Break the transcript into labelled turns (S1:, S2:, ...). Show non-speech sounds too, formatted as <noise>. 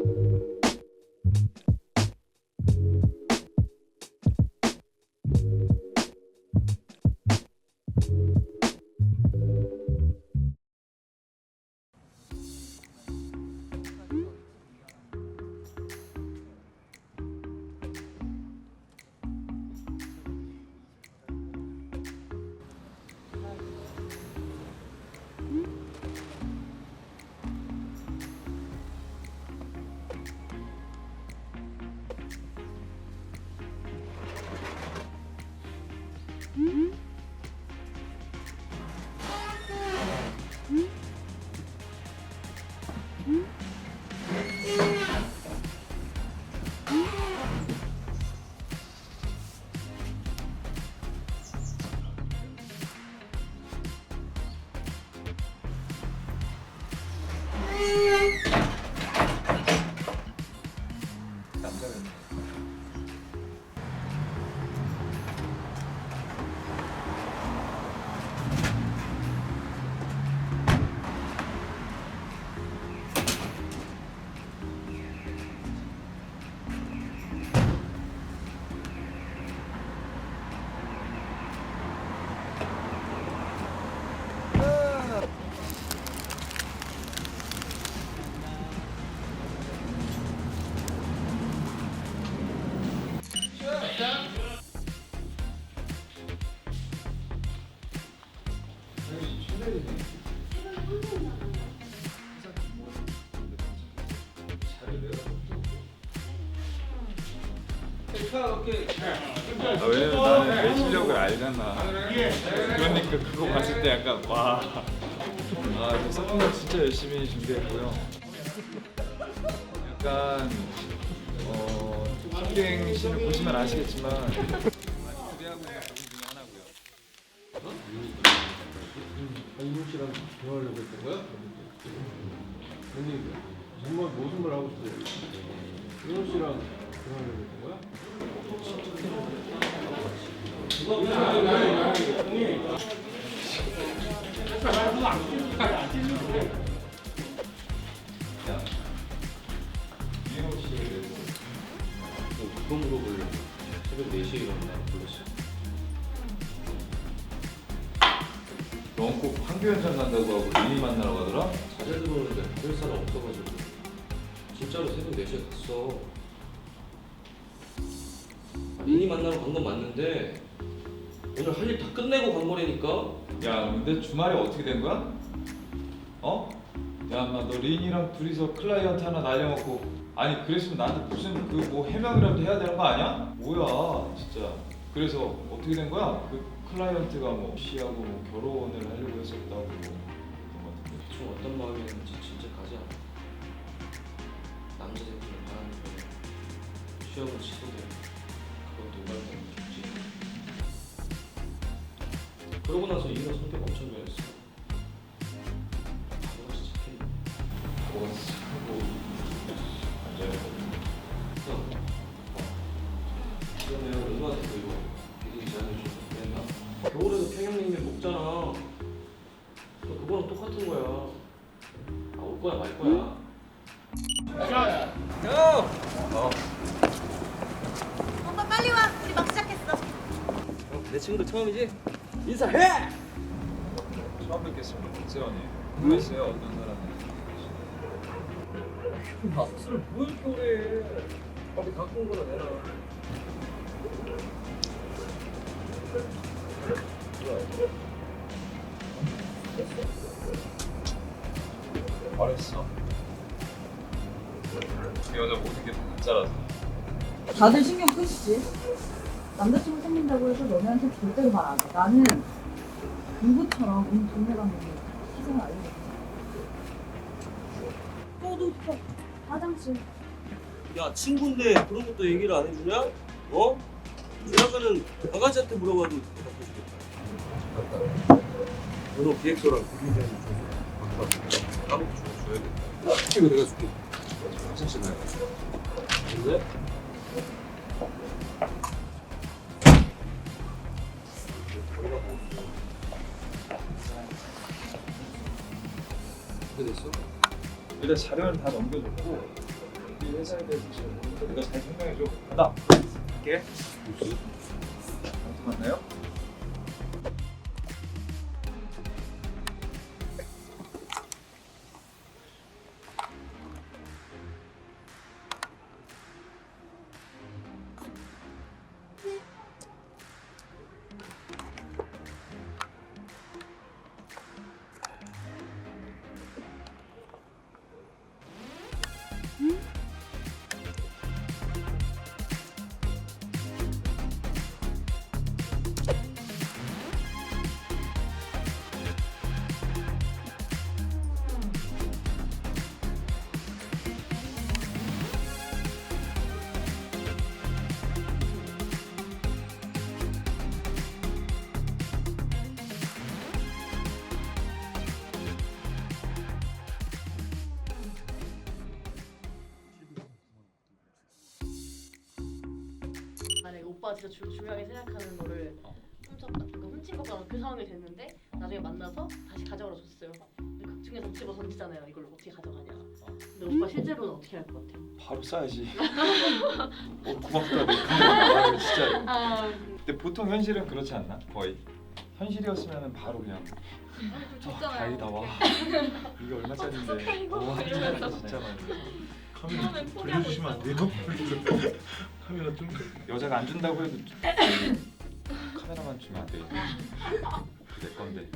S1: うん。Yeah. 아, 왜냐면 나는 내 실력을 알잖아. 그러니까 그거 봤을 때 약간 와. 아, 서브가 진짜 열심히 준비했고요. 약간 어, 슈팅 씬을 보시면 아시겠지만 기대하고 있는 부분 중에 하나고요.
S2: 한국 씨랑 대화하려고 했던 거야? 아니 정말 무슨 말 하고 싶어요? 윤호 씨랑 대화하려고 했던 거야?
S3: 그거 물어보려고 새벽 4시에 일어나 불렀어
S1: 넌꼭 황교현장 간다고 하고 리니 만나러 가더라?
S3: 자잘 들어오는데 받을 사람 없어가지고 진짜로 새벽 4시에 갔어 리니 만나러 간 건 맞는데 오늘 할 일 다 끝내고 간 거라니까
S1: 야, 근데 주말에 어떻게 된 거야? 어? 야, 마, 너 린이랑 둘이서 클라이언트 하나 날려먹고 아니 그랬으면 나한테 무슨 그 뭐 해명이라도 해야 되는 거 아니야? 뭐야, 진짜. 그래서 어떻게 된 거야? 그 클라이언트가 뭐 씨하고 뭐 결혼을 하려고 했었다고 그런 거 같은데.
S3: 대충 어떤 마음이었는지 진짜 가지 않아. 남자 바람이 펴 시험은 취소돼 그건 노발대는 좋지. 그러고 나서 이가 성격 엄청 변했어. 바보같이 착해
S1: 뭐가 하
S3: 거랑 똑같은 거야. 아, 올 거야 말 거야.
S4: 오빠 빨리 와. 우리 막 시작했어.
S3: 내 친구들 처음이지? 인사해!
S1: 처음 뵙겠습니다, 박세원이. 모르겠어요, 어떤 사람이.
S3: 박수를 뭘 이렇게 오래 빨리 갖고 온 거라 내놔.
S1: 말했어. 그 여자 모든 게다 가짜라서.
S5: 다들 신경 끄시지. 남자친구 생긴다고 해서 너네한테 절대로 말안 해. 나는 누구처럼 온 동네방네 희생을 알려줬어. 너도 오빠 화장실.
S6: 야 친구인데 그런 것도 얘기를 안 해주냐? 어? 누나가는 강아지한테 물어봐도 대답해주겠다. 너너 기획서랑 그림자는 줘서 까먹 고줘 줘야겠다. 이거 내가 줄게. 화장실 가야 근데? 어떻게 됐어?
S1: 일단 자료는 다 넘겨줬고 우리 회사에 대해서 잘 모르니까 내가 잘 설명해줘. 간다. 갈게. 또 만나요?
S7: 오빠가 진짜 주, 중요하게 생각하는 거를 훔쳤다. 그러니까 훔친 것보다 그 상황이 됐는데 나중에 만나서 다시 가져가라 줬어요. 근데 그 중에서 집어 던지잖아요. 이걸 어떻게 가져가냐. 근데 오빠 실제로는 어떻게 할 것 같아요?
S1: 바로 쏴야지. <laughs> 어, 고맙다. 내 아, 진짜.
S7: 아,
S1: 근데 보통 현실은 그렇지 않나? 거의. 현실이었으면 바로 그냥 아, 다행이다 와 이게 얼마짜린데 와 진짜 많이 카메라 돌려주시면 안 돼요? <laughs> 카메라 좀 여자가 안 준다고 해도 좀- <laughs> 카메라만 주면 안 돼. 내 건데.